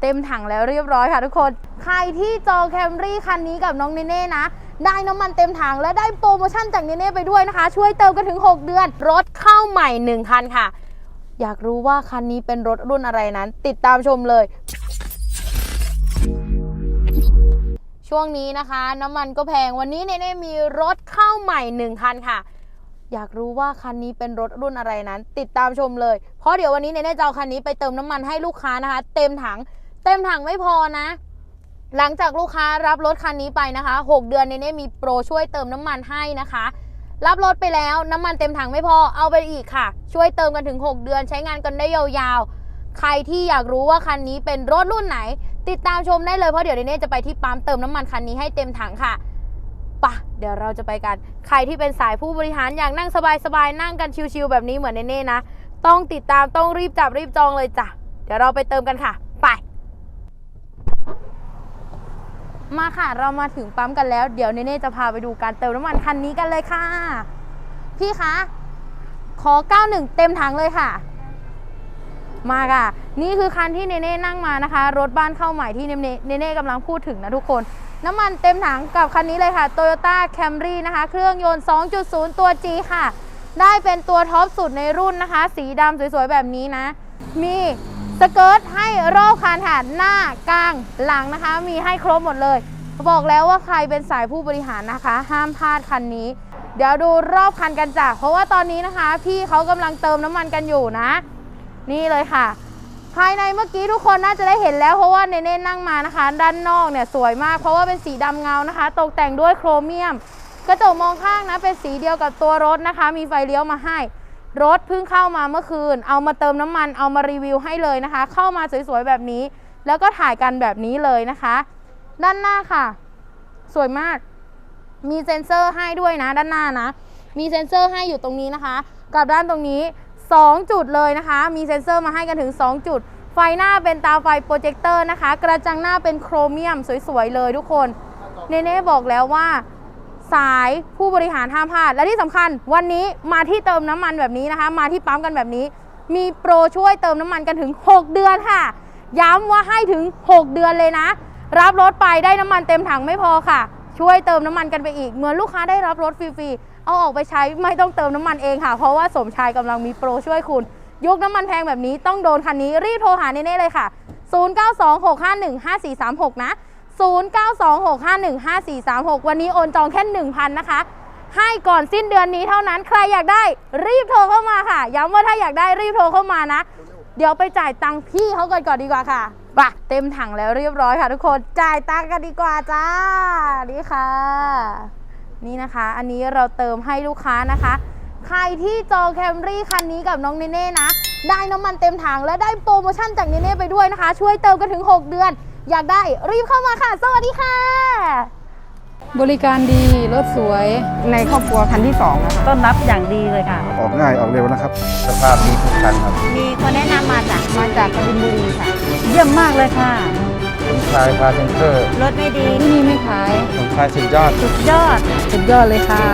เต็มถังแล้วเรียบร้อยค่ะทุกคน ใครที่จองแคมรี่คันนี้กับน้องเนเน่นะ ได้น้ำมันเต็มถังและได้โปรโมชั่นจากเนเน่ไปด้วยนะคะ ช่วยเติมกันถึง 6 เดือน รถเข้าใหม่ 1 คันค่ะ อยากรู้ว่าคันนี้เป็นรถรุ่นอะไรนั้น ติดตามชมเลย ช่วงนี้นะคะ น้ำมันก็แพงวันนี้เนเน่มีรถเข้าใหม่ 1 คันค่ะอยากรู้ว่าคันนี้เป็นรถรุ่นอะไรนั้น ติดตามชมเลย เพราะเดี๋ยววันนี้เนเน่จะเอาคันนี้ไปเติมน้ำมันให้ลูกค้านะคะ เต็มถัง เต็มถังไม่พอนะ หลังจากลูกค้ารับรถคันนี้ไปนะคะ 6 เดือนเนเน่มีโปรช่วยเติมน้ำมันให้นะคะ รับรถไปแล้วน้ำมันเต็มถังไม่พอเอาไปอีกค่ะ ช่วยเติมกันถึง 6 เดือนใช้งานกันได้ยาวๆ ใครที่อยากรู้ว่าคันนี้เป็นรถรุ่นไหน ติดตามชมได้เลยเพราะเดี๋ยวเนเน่จะไปที่ปั๊มเติมน้ำมันคันนี้ให้เต็มถังค่ะปะเดี๋ยวเราจะไปกัน ใครที่เป็นสายผู้บริหารอยากนั่งสบายๆ นั่งกันชิวๆแบบนี้เหมือนเนเน่นะ ต้องติดตามต้องรีบจับรีบจองเลยจ้ะ เดี๋ยวเราไปเติมกันค่ะ ไป มาค่ะเรามาถึงปั๊มกันแล้ว เดี๋ยวเนเน่จะพาไปดูการเติมน้ำมันคันนี้กันเลยค่ะ พี่คะ ขอ 91 เต็มถังเลยค่ะ มาค่ะ นี่คือคันที่เนเน่นั่งมานะคะ รถบ้านเข้าใหม่ที่เนเน่เนเน่กำลังพูดถึงนะทุกคน น้ำมันเต็มถังกับคันนี้เลยค่ะ Toyota Camry นะคะ เครื่องยนต์ 2.0 ตัว G ค่ะ ได้เป็นตัวท็อปสุดในรุ่นนะคะ สีดำสวยๆแบบนี้นะ มี สเกิร์ตให้รอบคันค่ะหน้ากลางหลังนะคะ มีให้ครบหมดเลย บอกแล้วว่าใครเป็นสายผู้บริหารนะคะ ห้ามพลาดคันนี้ เดี๋ยวดูรอบคันกันจ้ะเพราะว่าตอนนี้นะคะ พี่เขากำลังเติมน้ำมันกันอยู่นะ นี่เลยค่ะ ภายในเมื่อกี้ทุกคนน่าจะได้เห็นแล้วเพราะว่าเนเน่นั่งมานะคะ ด้านนอกเนี่ยสวยมาก เพราะว่าเป็นสีดำเงานะคะ ตกแต่งด้วยโครเมียม กระจกมองข้างนะเป็นสีเดียวกับตัวรถนะคะ มีไฟเลี้ยวมาให้ รถเพิ่งเข้ามาเมื่อคืน เอามาเติมน้ำมันเอามารีวิวให้เลยนะคะ เข้ามาสวยๆแบบนี้ แล้วก็ถ่ายกันแบบนี้เลยนะคะ ด้านหน้าค่ะ สวยมาก มีเซ็นเซอร์ให้ด้วยนะ ด้านหน้านะ มีเซ็นเซอร์ให้อยู่ตรงนี้นะคะ กับด้านตรงนี้ 2 จุดเลยนะคะ มีเซ็นเซอร์มาให้กันถึง 2 จุด ไฟหน้าเป็นตาไฟโปรเจคเตอร์นะคะ กระจังหน้าเป็นโครเมียมสวยๆเลยทุกคน เนเน่บอกแล้วว่า สายผู้บริหารห้ามพลาด และที่สำคัญวันนี้มาที่เติมน้ำมันแบบนี้นะคะ มาที่ปั๊มกันแบบนี้ มีโปรช่วยเติมน้ำมันกันถึง 6 เดือนค่ะ ย้ำว่าให้ถึง 6 เดือนเลยนะ รับรถไปได้น้ำมันเต็มถังไม่พอค่ะ ช่วยเติมน้ำมันกันไปอีก เหมือนลูกค้าได้รับรถฟรีๆเอาออกไปใช้ไม่ต้องเติมน้ำมันเองค่ะ เพราะว่าสมชายกำลังมีโปรช่วยคุณยุคน้ำมันแพงแบบนี้ต้องโดนคันนี้รีบโทรหาเน่ๆเลยค่ะ 0926515436 นะ 0926515436 วันนี้โอนจองแค่ 1,000 นะคะ ให้ก่อนสิ้นเดือนนี้เท่านั้น ใครอยากได้รีบโทรเข้ามาค่ะ ย้ำว่าถ้าอยากได้รีบโทรเข้ามานะ เดี๋ยวไปจ่ายตังค์พี่เขาก่อนก่อนดีกว่าค่ะปะเต็มถังแล้วเรียบร้อยค่ะทุกคน จ่ายตังค์กันดีกว่าจ้า นี่ค่ะ นี่นะคะ อันนี้เราเติมให้ลูกค้านะคะ ใครที่จองแคมรี่คันนี้กับน้องเนเน่นะ ได้น้ำมันเต็มถังและได้โปรโมชั่นจากเนเน่ไปด้วยนะคะ ช่วยเติมกันถึง 6 เดือน อยากได้รีบเข้ามาค่ะ สวัสดีค่ะ บริการดีรถสวยในครอบครัวคันที่สองนะคะต้อนรับอย่างดีเลยค่ะ ออกง่ายออกเร็วนะครับ สภาพดีทุกคันครับมีคนแนะนำมาจากมาจากกบินบุรีค่ะ เยี่ยมมากเลยค่ะสมชายพาเซนเตอร์รถไม่ดีที่นี่ไม่ขายสมชายสุดยอด สุดยอด สุดยอดเลยค่ะ